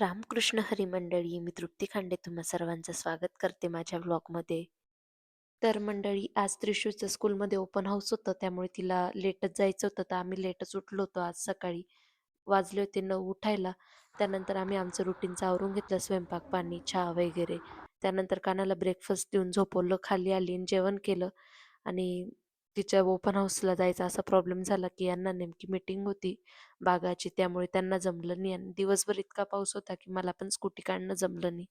रामकृष्ण हरी मंडळी मी तृप्ती खांडे तुम्हा सर्वांचं स्वागत करते माझ्या ब्लॉगमध्ये. तर मंडळी आज त्रिशूरचं स्कूलमध्ये ओपन हाऊस होतं त्यामुळे तिला लेटच जायचं होतं तर आम्ही लेटच उठलो होतो आज सकाळी. वाजले होते नऊ उठायला त्यानंतर आम्ही आमचं रुटीनचं आवरून घेतलं स्वयंपाक पाणी चहा वगैरे. त्यानंतर कानाला ब्रेकफास्ट देऊन झोपवलं खाली आली आणि जेवण केलं. आणि तिच्या ओपन हाऊसला जायचा असा प्रॉब्लेम झाला की यांना नेमकी मीटिंग होती बागाची. त्यामुळे त्यांना जमलं नाही आणि दिवसभर इतका पाऊस होता की मला पण स्कूटी काढणं जमलं नाही.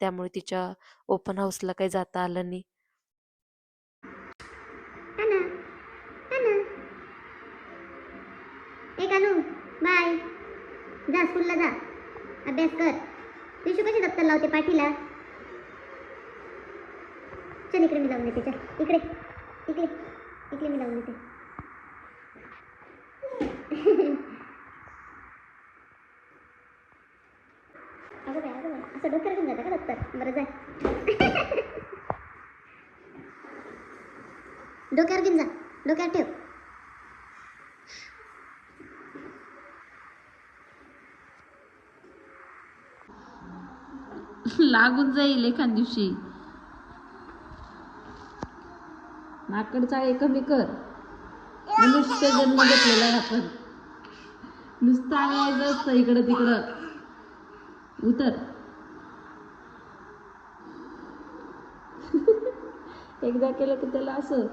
त्यामुळे तिच्या ओपन हाऊसला काही जाता आलं नाही. बाय. जा स्कूलला जा. अभ्यास कर. विशू कशी दप्तर लावते पाठीला? चल इकडे मी लावून देते. चल इकडे इकडे. इकडे मी लावून देते. अगं बाय अगं बाय असं डोक्यावर घेऊन जातं का दप्तर? बरं जाय. डोक्यावर घेऊन जा. डोक्यावर ठेव. लागून जाईल एखाद दिवशी. माकड चाळे कमी कर. मनुष्य जन्म घेतलेला आपण नुसतं आणायचं असतं इकडं तिकडं. उतर. एकदा केलं की त्याला असं.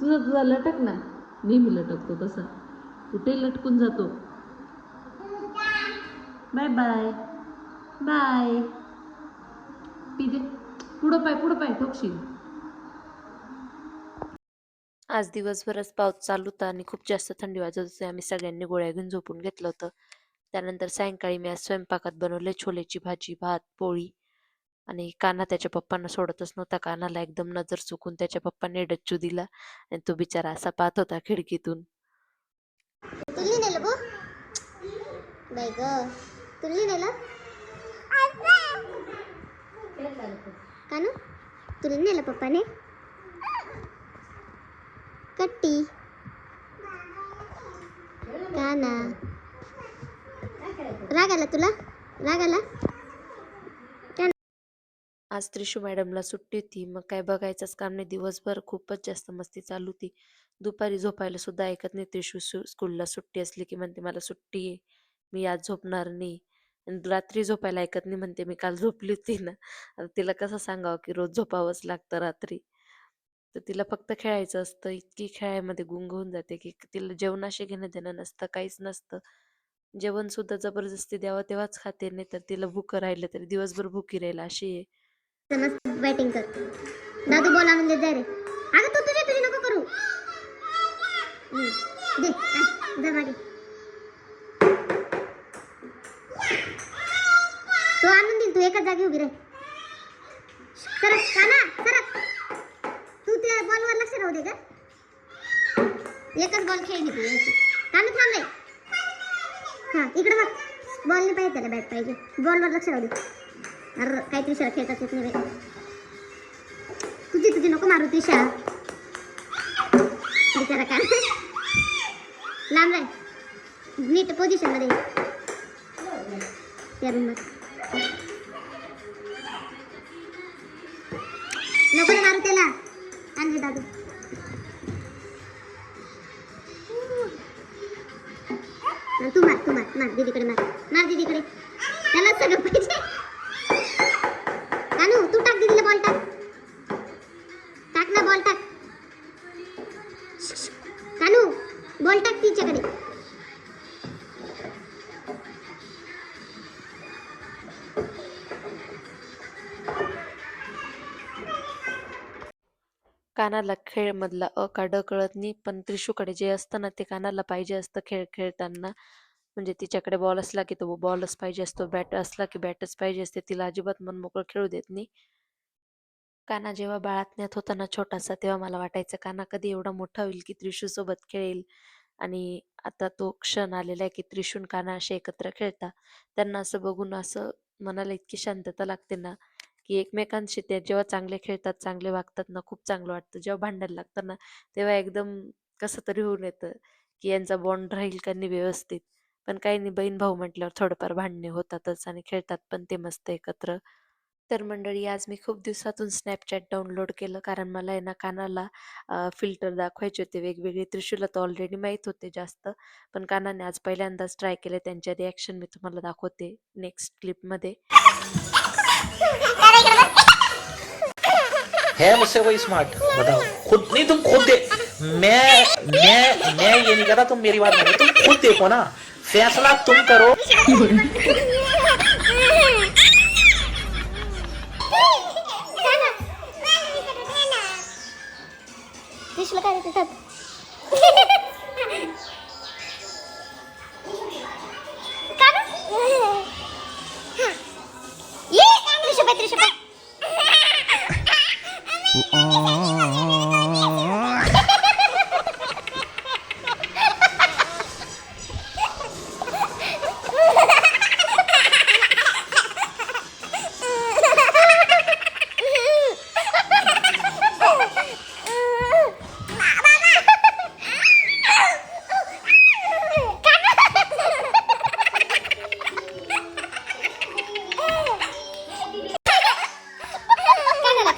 तुझा तुझा लटक ना. नेहमी लटकतो तसा. कुठे लटकून जातो? Bye bye. बाय. पिदे पुढं पाय पुढं पाय ठोकशील. आज दिवसभरच पाऊस चालू होता आणि खूप जास्त थंडी वाजत होती. आम्ही सगळ्यांनी गोळ्या घेऊन झोपून घेतलं होतं. त्यानंतर सायंकाळी मी आज स्वयंपाकात बनवले छोलेची भाजी भात पोळी आणि काना त्याच्या पप्पांना सोडतच नव्हता. कानाला एकदम नजर चुकून त्याच्या पप्पाने डच्चू दिला आणि तो बिचारा असा पाहत होता खिडकीतून. तुल्ली नेलं बाई ग. नेलं? कानू तुला नेलं पप्पाने? कट्टी. काना. राग आला तुला? राग आला आज त्रिशू मॅडमला सुट्टी होती. मग काय बघायचंच काम नाही. दिवसभर खूपच जास्त मस्ती चालू होती. दुपारी झोपायला सुद्धा ऐकत नाही त्रिशू. स्कूलला सुट्टी असली की म्हणते मला सुट्टी आहे. मी आज झोपणार नाही. रात्री झोपायला ऐकत नाही म्हणते मी काल झोपली होती ना. आता तिला कसं सांगावं की रोज झोपावंच लागतं रात्री. तर तिला फक्त खेळायचं असतं इतकी खेळायमध्ये गुंग होऊन जाते की तिला जेवणाशी घेणं देणं नसतं काहीच नसतं. जेवण सुद्धा जबरदस्ती द्यावं तेव्हाच खाते नाही तर तिला भूक राहिलं तरी दिवसभर भुकी राहील अशी आहे. बॅटिंग कर दादू बोला म्हणजे जा रे. अगं तू तुझी तुझी नको करू. हम्म, दे आ, जा मागे. आणून देईल तू एका जागी उभी राह. सरक काना सरक तू त्या बॉलवर लक्ष राहू दे का एकच बॉल खेळली तू कानू थांब रे हा इकडे बघ. बॉल नाही पाहिजे त्याला बॅट पाहिजे. बॉलवर लक्ष राहू दे. अरे काहीतरी शाळा खेळतात येत नाही बाई. तुझी तुझी नको मारू त्रिशा. विचारा का लांब राय नीट पोझिशनमध्ये त्या रूम नको मारू त्याला. आणले दादू. तू मार तू मार मार दीदीकडे मार मार दीदीकडे. त्याला सगळं पाहिजे. कानाला खेळ मधला अ का ड कळत नाही पण त्रिशूकडे जे असतं ना ते कानाला पाहिजे असतं खेळ खेळताना. म्हणजे तिच्याकडे बॉल असला की तो बॉलच पाहिजे असतो बॅट असला की बॅटच पाहिजे असते तिला अजिबात मन मोकळ खेळू देत नाही. काना जेव्हा बाळातण्यात होता ना छोटासा तेव्हा मला वाटायचं काना कधी एवढा मोठा होईल की त्रिशू सोबत खेळेल. आणि आता तो क्षण आलेला आहे की त्रिशून काना असे एकत्र खेळता. त्यांना असं बघून असं मनाला इतकी शांतता लागते ना की एकमेकांशी ते जेव्हा चांगले खेळतात चांगले वागतात ना खूप चांगलं वाटतं. जेव्हा भांडायला लागतात ना तेव्हा एकदम कसं तरी होऊन येतं की यांचा बॉन्ड राहील का नाही व्यवस्थित. पण काही नाही बहीण भाऊ म्हटल्यावर थोडंफार भांडणे होतातच आणि खेळतात पण ते मस्त एकत्र. तर मंडळी आज मी खूप दिवसातून स्नॅपचॅट डाउनलोड केलं कारण मला आहे ना कानाला फिल्टर दाखवायचे होते वेगवेगळे. त्रिशूला तर ऑलरेडी माहीत होते जास्त पण कानाने आज पहिल्यांदाच ट्राय केले. त्यांच्या रिॲक्शन मी तुम्हाला दाखवते नेक्स्ट क्लिपमध्ये है मुझसे कोई स्मार्ट बताओ खुद नहीं तुम खुद दे. मैं मैं मैं ये नहीं कर रहा तुम मेरी बात नहीं तुम खुद देखो ना. फैसला तुम करो.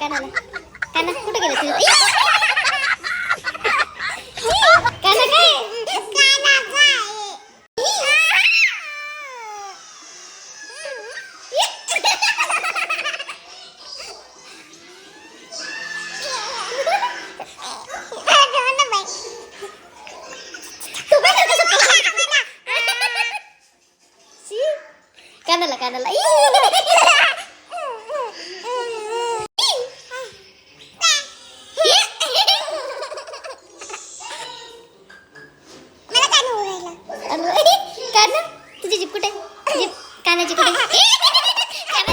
कानाला कानाला काना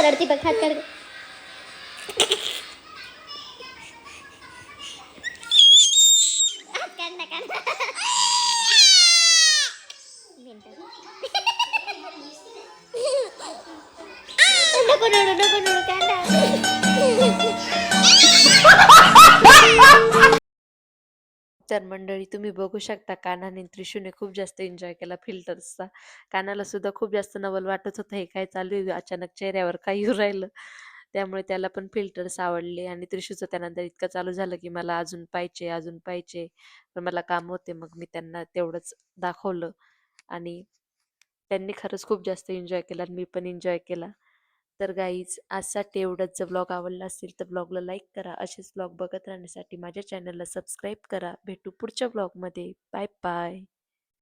सरळती बघ हात काढ हात काढ ना काढ नको नको नको नको काढ तर मंडळी तुम्ही बघू शकता कानाने त्रिशूने खूप जास्त एन्जॉय केला फिल्टर्सचा. कानाला सुद्धा खूप जास्त नवल वाटत होतं हे काय चालू आहे? अचानक चेहऱ्यावर काही येऊ राहिलं? त्यामुळे त्याला पण फिल्टर्स आवडले आणि त्रिशूचं त्यानंतर इतकं चालू झालं की मला अजून पाहिजे अजून पाहिजे पण मला काम होते मग मी त्यांना तेवढंच दाखवलं आणि त्यांनी खरंच खूप जास्त एन्जॉय केला आणि मी पण एन्जॉय केला. तर गाईज आजसाठी एवढंच जर ब्लॉग आवडला असेल तर ब्लॉगला लाईक करा. असेच ब्लॉग बघत राहण्यासाठी माझ्या चॅनलला सबस्क्राईब करा. भेटू पुढच्या ब्लॉगमध्ये बाय बाय